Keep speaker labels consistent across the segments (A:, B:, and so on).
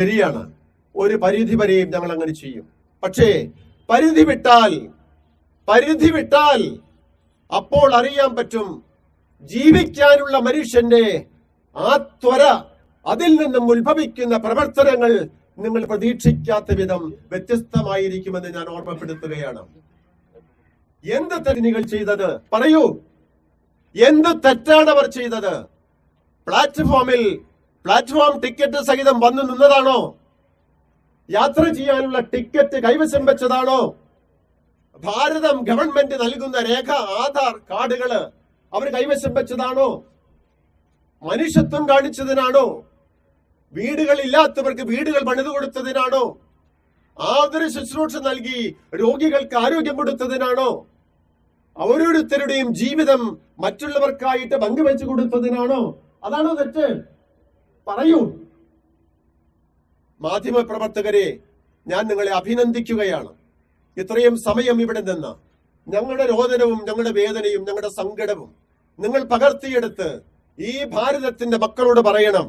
A: ശരിയാണ്. ഒരു പരിധി വരെയും ഞങ്ങൾ അങ്ങനെ ചെയ്യും. പക്ഷേ പരിധി വിട്ടാൽ പരിധി വിട്ടാൽ അപ്പോൾ അറിയാൻ പറ്റും ജീവിക്കാനുള്ള മനുഷ്യന്റെ ആ ത്വര അതിൽ നിന്നും ഉത്ഭവിക്കുന്ന പ്രവർത്തനങ്ങൾ നിങ്ങൾ പ്രതീക്ഷിക്കാത്ത വിധം വ്യത്യസ്തമായിരിക്കുമെന്ന് ഞാൻ ഓർമ്മപ്പെടുത്തുകയാണ്. എന്ത് തെറ്റിനികൾ ചെയ്തത്? പറയൂ. എന്ത് തെറ്റാണ് അവർ ചെയ്തത്? പ്ലാറ്റ്ഫോമിൽ പ്ലാറ്റ്ഫോം ടിക്കറ്റ് സഹിതം വന്നു നിന്നതാണോ? യാത്ര ചെയ്യാനുള്ള ടിക്കറ്റ് കൈവശം വെച്ചതാണോ? ഭാരതം ഗവൺമെന്റ് നൽകുന്ന രേഖ ആധാർ കാർഡുകൾ അവർ കൈവശം വെച്ചതാണോ? മനുഷ്യത്വം കാണിച്ചതിനാണോ? വീടുകൾ ഇല്ലാത്തവർക്ക് വീടുകൾ പണിതു കൊടുത്തതിനാണോ? ആതൊരു ശുശ്രൂഷ നൽകി രോഗികൾക്ക് ആരോഗ്യം കൊടുത്തതിനാണോ? ഓരോരുത്തരുടെയും ജീവിതം മറ്റുള്ളവർക്കായിട്ട് പങ്കുവെച്ചു കൊടുത്തതിനാണോ? അതാണോ തെറ്റ്? പറയൂ. മാധ്യമപ്രവർത്തകരെ ഞാൻ നിങ്ങളെ അഭിനന്ദിക്കുകയാണ്. ഇത്രയും സമയം ഇവിടെ നിന്ന് ഞങ്ങളുടെ രോദനവും ഞങ്ങളുടെ വേദനയും ഞങ്ങളുടെ സങ്കടവും നിങ്ങൾ പകർത്തിയെടുത്ത് ഈ ഭാരതത്തിന്റെ മക്കളോട് പറയണം.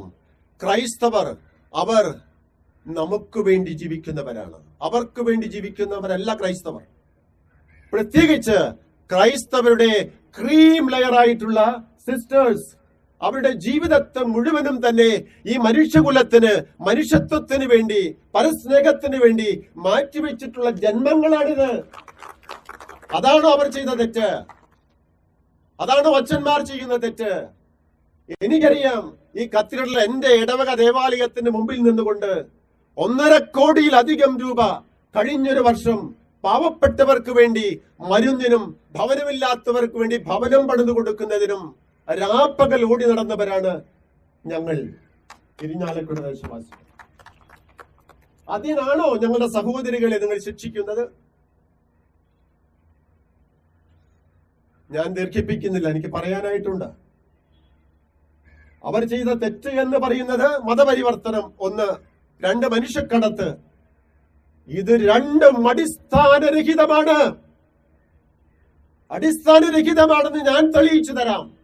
A: ക്രൈസ്തവർ അവർ നമുക്ക് വേണ്ടി ജീവിക്കുന്നവരാണ്. അവർക്ക് വേണ്ടി ജീവിക്കുന്നവരല്ല ക്രൈസ്തവർ. പ്രത്യേകിച്ച് ക്രൈസ്തവരുടെ ക്രീം ലെയർ ആയിട്ടുള്ള സിസ്റ്റേഴ്സ് അവരുടെ ജീവിതത്തെ മുഴുവനും തന്നെ ഈ മനുഷ്യകുലത്തിന് മനുഷ്യത്വത്തിന് വേണ്ടി പരസ്നേഹത്തിന് വേണ്ടി മാറ്റിവെച്ചിട്ടുള്ള ജന്മങ്ങളാണിത്. അതാണോ അവർ ചെയ്ത തെറ്റ്? അതാണോ അച്ഛന്മാർ ചെയ്യുന്ന തെറ്റ്? എനിക്കറിയാം ഈ കത്തീഡ്രൽ എന്റെ ഇടവക ദേവാലയത്തിന് മുമ്പിൽ നിന്നുകൊണ്ട് ഒന്നര കോടിയിലധികം രൂപ കഴിഞ്ഞൊരു വർഷം പാവപ്പെട്ടവർക്ക് വേണ്ടി മരുന്നിനും ഭവനമില്ലാത്തവർക്ക് വേണ്ടി ഭവനം പണിതു കൊടുക്കുന്നതിനും രാപ്പകൽ ഓടി നടന്നവരാണ് ഞങ്ങൾ ഇരിഞ്ഞാലക്കുട ദേശവാസികൾ അതിനാണോ ഞങ്ങളുടെ സഹോദരികളെ നിങ്ങൾ ശിക്ഷിക്കുന്നത്? ഞാൻ ദീർഘിപ്പിക്കുന്നില്ല എനിക്ക് പറയാനായിട്ടുണ്ട്. അവർ ചെയ്ത തെറ്റ് എന്ന് പറയുന്നത് മതപരിവർത്തനം ഒന്ന് രണ്ട് മനുഷ്യക്കടത്ത്. ഇത് രണ്ടും അടിസ്ഥാനരഹിതമാണ്. അടിസ്ഥാനരഹിതമാണെന്ന് ഞാൻ തെളിയിച്ചു തരാം.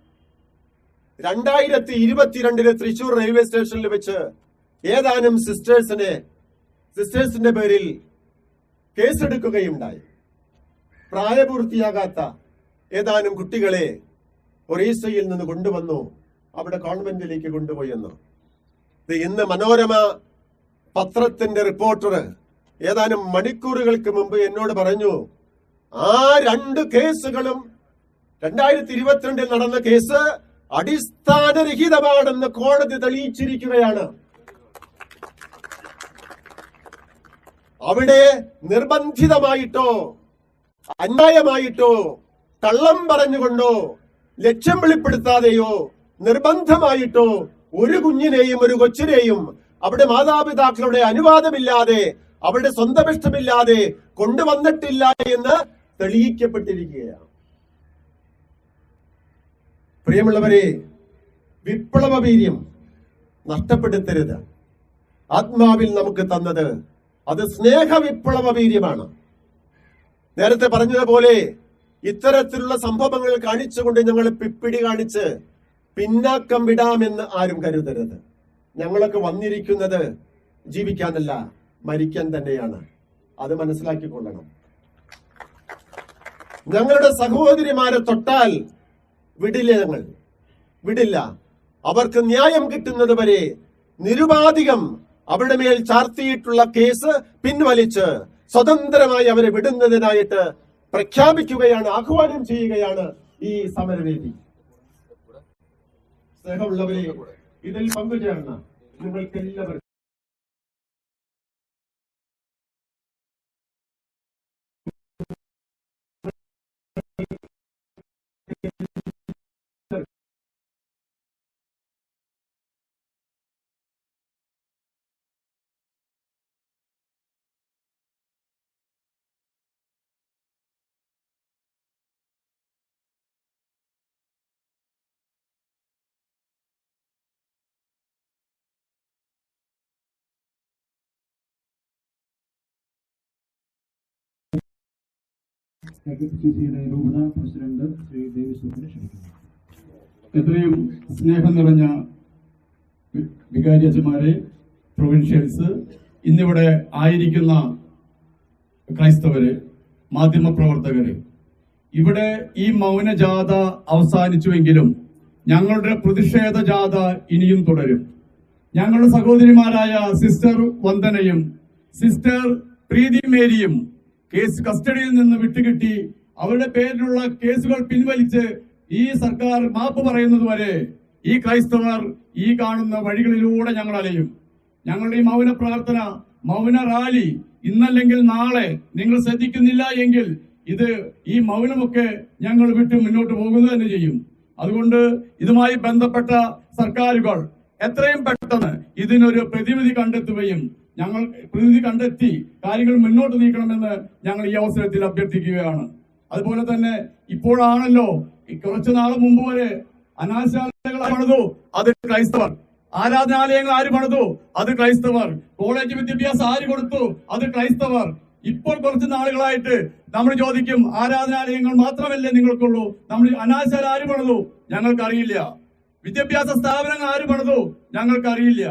A: രണ്ടായിരത്തി ഇരുപത്തിരണ്ടിലെ തൃശൂർ റെയിൽവേ സ്റ്റേഷനിൽ വെച്ച് ഏതാനും സിസ്റ്റേഴ്സിനെ സിസ്റ്റേഴ്സിന്റെ പേരിൽ കേസെടുക്കുകയുണ്ടായി. പ്രായപൂർത്തിയാകാത്ത ഏതാനും കുട്ടികളെ ഒറീസയിൽ നിന്ന് കൊണ്ടുവന്നു അവിടെ കോൺവെന്റിലേക്ക് കൊണ്ടുപോയെന്ന് ഇത് ഇന്ന് മനോരമ പത്രത്തിന്റെ റിപ്പോർട്ടർ ഏതാനും മണിക്കൂറുകൾക്ക് മുമ്പ് എന്നോട് പറഞ്ഞു ആ രണ്ട് കേസുകളും രണ്ടായിരത്തി ഇരുപത്തിരണ്ടിൽ നടന്ന കേസ് അടിസ്ഥാനരഹിതമാണെന്ന് കോടതി തെളിയിച്ചിരിക്കുകയാണ്. അവിടെ നിർബന്ധിതമായിട്ടോ അന്യായമായിട്ടോ കള്ളം പറഞ്ഞുകൊണ്ടോ ലക്ഷ്യം വെളിപ്പെടുത്താതെയോ നിർബന്ധമായിട്ടോ ഒരു കുഞ്ഞിനെയും ഒരു കൊച്ചിനെയും അവിടെ മാതാപിതാക്കളുടെ അനുവാദമില്ലാതെ അവരുടെ സ്വന്തം ഇഷ്ടമില്ലാതെ കൊണ്ടുവന്നിട്ടില്ല എന്ന് തെളിയിക്കപ്പെട്ടിരിക്കുകയാണ്. പ്രിയമുള്ളവരെ വിപ്ലവ വീര്യം നഷ്ടപ്പെടുത്തരുത്. ആത്മാവിൽ നമുക്ക് തന്നത് അത് സ്നേഹ വിപ്ലവ വീര്യമാണ് നേരത്തെ പറഞ്ഞതുപോലെ ഇത്തരത്തിലുള്ള സംഭവങ്ങൾ കാണിച്ചുകൊണ്ട് ഞങ്ങൾ പിപ്പിടി കാണിച്ച് പിന്നാക്കം വിടാമെന്ന് ആരും കരുതരുത്. ഞങ്ങളൊക്കെ വന്നിരിക്കുന്നത് ജീവിക്കാനല്ല മരിക്കാൻ തന്നെയാണ്. അത് മനസ്സിലാക്കിക്കൊള്ളണം. ഞങ്ങളുടെ സഹോദരിമാരെ തൊട്ടാൽ വിടില്ല ഞങ്ങൾ. വിടില്ല. അവർക്ക് ന്യായം കിട്ടുന്നത് വരെ നിരുപാധികം അവരുടെ മേൽ ചാർത്തിയിട്ടുള്ള കേസ് പിൻവലിച്ച് സ്വതന്ത്രമായി അവരെ വിടുന്നതിനായിട്ട് പ്രഖ്യാപിക്കുകയാണ് ആഹ്വാനം ചെയ്യുകയാണ് ഈ സമരവേദി. സ്നേഹമുള്ളവരെ ഇതിൽ പങ്കുചേർന്ന നിങ്ങൾക്ക് എല്ലാവർക്കും
B: രൂപത പ്രസിഡന്റ് ശ്രീ എത്രയും സ്നേഹം നിറഞ്ഞ വികാരി വികാരിയച്ചന്മാരെ
C: പ്രൊവിൻഷ്യൽസ് ഇന്നിവിടെ ആയിരിക്കുന്ന ക്രൈസ്തവര് മാധ്യമപ്രവർത്തകര് ഇവിടെ ഈ മൗനജാഥ അവസാനിച്ചുവെങ്കിലും ഞങ്ങളുടെ പ്രതിഷേധ ജാഥ ഇനിയും തുടരും. ഞങ്ങളുടെ സഹോദരിമാരായ സിസ്റ്റർ വന്ദനയും സിസ്റ്റർ പ്രീതി മേരിയും കേസ് കസ്റ്റഡിയിൽ നിന്ന് വിട്ടുകിട്ടി അവരുടെ പേരിലുള്ള കേസുകൾ പിൻവലിച്ച് ഈ സർക്കാർ മാപ്പ് പറയുന്നത് വരെ ഈ ക്രൈസ്തവർ ഈ കാണുന്ന വഴികളിലൂടെ ഞങ്ങൾ അലയും. ഞങ്ങളുടെ ഈ മൗന പ്രാർത്ഥന മൗന റാലി ഇന്നല്ലെങ്കിൽ നാളെ നിങ്ങൾ ശ്രദ്ധിക്കുന്നില്ല എങ്കിൽ ഇത് ഈ മൗനമൊക്കെ ഞങ്ങൾ വിട്ട് മുന്നോട്ട് പോകുന്നത് തന്നെ ചെയ്യും. അതുകൊണ്ട് ഇതുമായി ബന്ധപ്പെട്ട സർക്കാരുകൾ എത്രയും പെട്ടെന്ന് ഇതിനൊരു പ്രതിവിധി കണ്ടെത്തുകയും ഞങ്ങൾ പ്രതിനിധി കണ്ടെത്തി കാര്യങ്ങൾ മുന്നോട്ട് നീക്കണമെന്ന് ഞങ്ങൾ ഈ അവസരത്തിൽ അഭ്യർത്ഥിക്കുകയാണ്. അതുപോലെ തന്നെ ഇപ്പോഴാണല്ലോ കുറച്ചു നാൾ മുമ്പ് വരെ അനാശാലകൾ പണിതു? അത് ക്രൈസ്തവർ. ആരാധനാലയങ്ങൾ ആര് പണിതു? അത് ക്രൈസ്തവർ. കോളേജ് വിദ്യാഭ്യാസം ആര് കൊടുത്തു? അത് ക്രൈസ്തവർ. ഇപ്പോൾ കുറച്ച് നാളുകളായിട്ട് നമ്മൾ ചോദിക്കും ആരാധനാലയങ്ങൾ മാത്രമല്ലേ നിങ്ങൾക്കുള്ളൂ? നമ്മൾ അനാശാല ആര് പണിതു? ഞങ്ങൾക്കറിയില്ല. വിദ്യാഭ്യാസ സ്ഥാപനങ്ങൾ ആര് പണിതു? ഞങ്ങൾക്കറിയില്ല.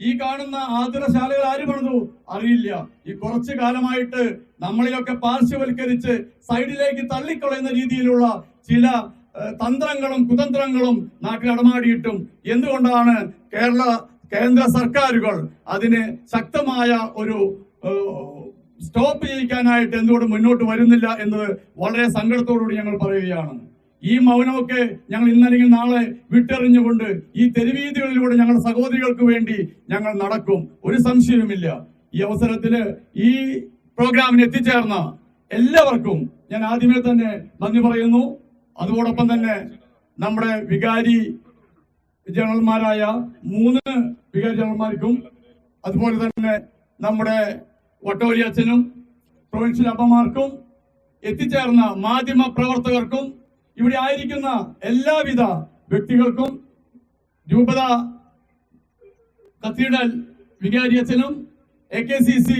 C: ഈ കാണുന്ന ആതുരശാലകൾ ആര് പണിതു? അറിയില്ല. ഈ കുറച്ചു കാലമായിട്ട് നമ്മളിലൊക്കെ പാർശ്വവൽക്കരിച്ച് സൈഡിലേക്ക് തള്ളിക്കളയുന്ന രീതിയിലുള്ള ചില തന്ത്രങ്ങളും കുതന്ത്രങ്ങളും നാട്ടിൽ അടമാടിയിട്ടും. എന്തുകൊണ്ടാണ് കേരള കേന്ദ്ര സർക്കാരുകൾ അതിന് ശക്തമായ ഒരു സ്റ്റോപ്പ് ചെയ്യിക്കാനായിട്ട് എന്തുകൊണ്ട് മുന്നോട്ട് വരുന്നില്ല എന്നത് വളരെ സങ്കടത്തോടുകൂടി ഞങ്ങൾ പറയുകയാണ്. ഈ മൗനമൊക്കെ ഞങ്ങൾ ഇന്നല്ലെങ്കിൽ നാളെ വിട്ടെറിഞ്ഞുകൊണ്ട് ഈ തെരുവീതികളിലൂടെ ഞങ്ങളുടെ സഹോദരികൾക്ക് വേണ്ടി ഞങ്ങൾ നടക്കും. ഒരു സംശയവുമില്ല. ഈ അവസരത്തിൽ ഈ പ്രോഗ്രാമിന് എത്തിച്ചേർന്ന എല്ലാവർക്കും ഞാൻ ആദ്യമേ തന്നെ നന്ദി പറയുന്നു. അതോടൊപ്പം തന്നെ നമ്മുടെ വികാരി ജനറൽമാരായ മൂന്ന് വികാരി ജനറൽമാർക്കും അതുപോലെ തന്നെ നമ്മുടെ വട്ടോലി അച്ഛനും പ്രൊവിൻഷ്യൽ അമ്മമാർക്കും എത്തിച്ചേർന്ന മാധ്യമ പ്രവർത്തകർക്കും ഇവിടെ ആയിരിക്കുന്ന എല്ലാവിധ വ്യക്തികൾക്കും രൂപത കത്തീഡ്രൽ വികാരിയച്ചനും എ കെ സി സി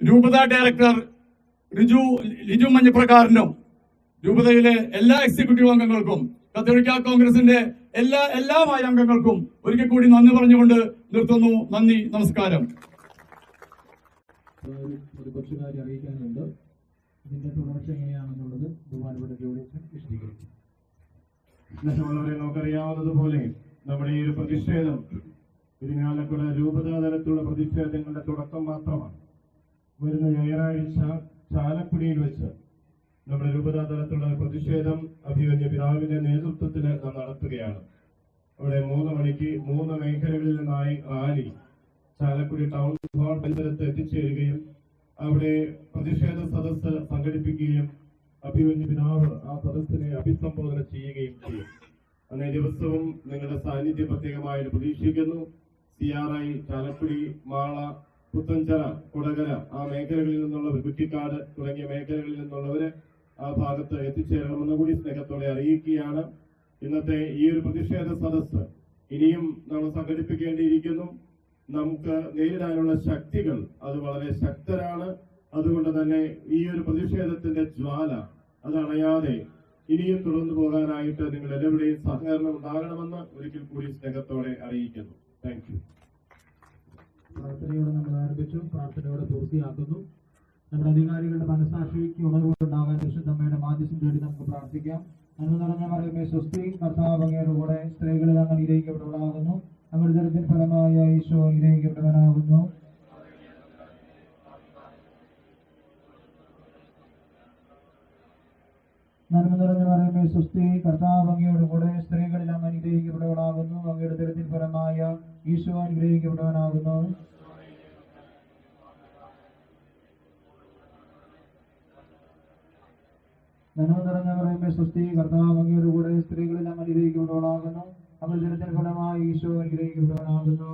C: രൂപത ഡയറക്ടർ റിജു ലിജു മഞ്ഞപ്രകാരനും രൂപതയിലെ എല്ലാ എക്സിക്യൂട്ടീവ് അംഗങ്ങൾക്കും കത്തോലിക്ക കോൺഗ്രസിന്റെ എല്ലാ എല്ലാമായ അംഗങ്ങൾക്കും ഒരിക്കൽ കൂടി നന്ദി പറഞ്ഞുകൊണ്ട് നിർത്തുന്നു. നന്ദി നമസ്കാരം.
B: അറിയിക്കാനുണ്ട്. ഇതിന്റെ തുടർച്ച എങ്ങനെയാണെന്നുള്ളത് ബഹുമാനപ്പെട്ട ജോലിച്ചൻ വിശദീകരിക്കും.
D: സ്നേഹമുള്ളവരെ നമുക്കറിയാവുന്നതുപോലെ നമ്മുടെ ഈ ഒരു പ്രതിഷേധം ഇരിങ്ങാലക്കുട രൂപതാതലത്തിലുള്ള പ്രതിഷേധങ്ങളുടെ തുടക്കം മാത്രമാണ്. വരുന്ന ഞായറാഴ്ച ചാലക്കുടിയിൽ വെച്ച് നമ്മുടെ രൂപതാതലത്തിലുള്ള പ്രതിഷേധം അഭിമന്യ പിതാവിന്റെ നേതൃത്വത്തിൽ നാം നടത്തുകയാണ്. അവിടെ മൂന്ന് മണിക്ക് മൂന്ന് മേഖലകളിൽ നിന്നായി റാലി ചാലക്കുടി ടൗൺ ഹാൾ പരിസരത്ത് എത്തിച്ചേരുകയും അവിടെ പ്രതിഷേധ സദസ്സ് സംഘടിപ്പിക്കുകയും അഭിമന്യു പിതാവ് ആ സദസ്സിനെ അഭിസംബോധന ചെയ്യുകയും ചെയ്യും. അങ്ങനെ ദിവസവും നിങ്ങളുടെ സാന്നിധ്യം പ്രത്യേകമായി പ്രതീക്ഷിക്കുന്നു. C R I Chalakudy Mala Puthenchira Kodakara ആ മേഖലകളിൽ നിന്നുള്ളവർ കുറ്റിക്കാട് തുടങ്ങിയ മേഖലകളിൽ നിന്നുള്ളവരെ ആ ഭാഗത്ത് എത്തിച്ചേരണമെന്ന് കൂടി സ്നേഹത്തോടെ അറിയിക്കുകയാണ്. ഇന്നത്തെ ഈ ഒരു പ്രതിഷേധ സദസ്സ് ഇനിയും നമ്മൾ സംഘടിപ്പിക്കേണ്ടിയിരിക്കുന്നു. നമുക്ക് നേരിടാനുള്ള ശക്തികൾ അത് വളരെ ശക്തരാണ്. അതുകൊണ്ട് തന്നെ ഈ ഒരു പ്രതിഷേധത്തിന്റെ ജ്വാല അണയാതെ ഇനിയും തുടർന്നു പോകാനായിട്ട് നിങ്ങൾ എല്ലാവരുടെയും സഹകരണം ഉണ്ടാകണമെന്ന് ഒരിക്കൽ കൂടി സ്നേഹത്തോടെ അറിയിക്കുന്നു. താങ്ക് യു
B: പ്രാർത്ഥനയോടെ നമ്മൾ ആരംഭിച്ചു. പ്രാർത്ഥനയോടെ പൂർത്തിയാക്കുന്നു. നമ്മുടെ അധികാരികളുടെ മനസാക്ഷിക്ക് ഉണർവുണ്ടാകാൻ വിശുദ്ധമ്മയുടെ മാധ്യസം തേടി നമുക്ക് പ്രാർത്ഥിക്കാം. അന്ന് നിറഞ്ഞ മറിയമേ സ്വസ്തി കർത്താവ് അങ്ങയുടെ കൂടെ സ്ത്രീകളിൽ അങ്ങ് അനുഗ്രഹിക്കപ്പെട്ടവളാകുന്നു. ദരിദ്രത്തിൻ ഫലമായ ഈശോ അനുഗ്രഹിക്കപ്പെട്ടവനാകുന്നു നന്മ നിറഞ്ഞ പറയുമ്പോൾ സ്വസ്തി കർത്താവ് അങ്ങയുടെ കൂടെ സ്ത്രീകളെല്ലാം അങ്ങ് അനുഗ്രഹിക്കപ്പെട്ടവളാകുന്നു. അങ്ങയുടെ ദരിദ്രത്തിൻ ഫലമായ ഈശോ അനുഗ്രഹിക്കപ്പെട്ടവനാകുന്നു. നന്മ നിറഞ്ഞ പറയുമ്പോൾ സ്വസ്തി കർത്താവ് അങ്ങയുടെ കൂടെ സ്ത്രീകളെല്ലാം അനുഗ്രഹിക്കപ്പെട്ടവളാകുന്നു. അവൾ ജനത്തിന് ഫലമായി ഈശോ അനുഗ്രഹിക്കപ്പെട്ടവനാകുന്നു.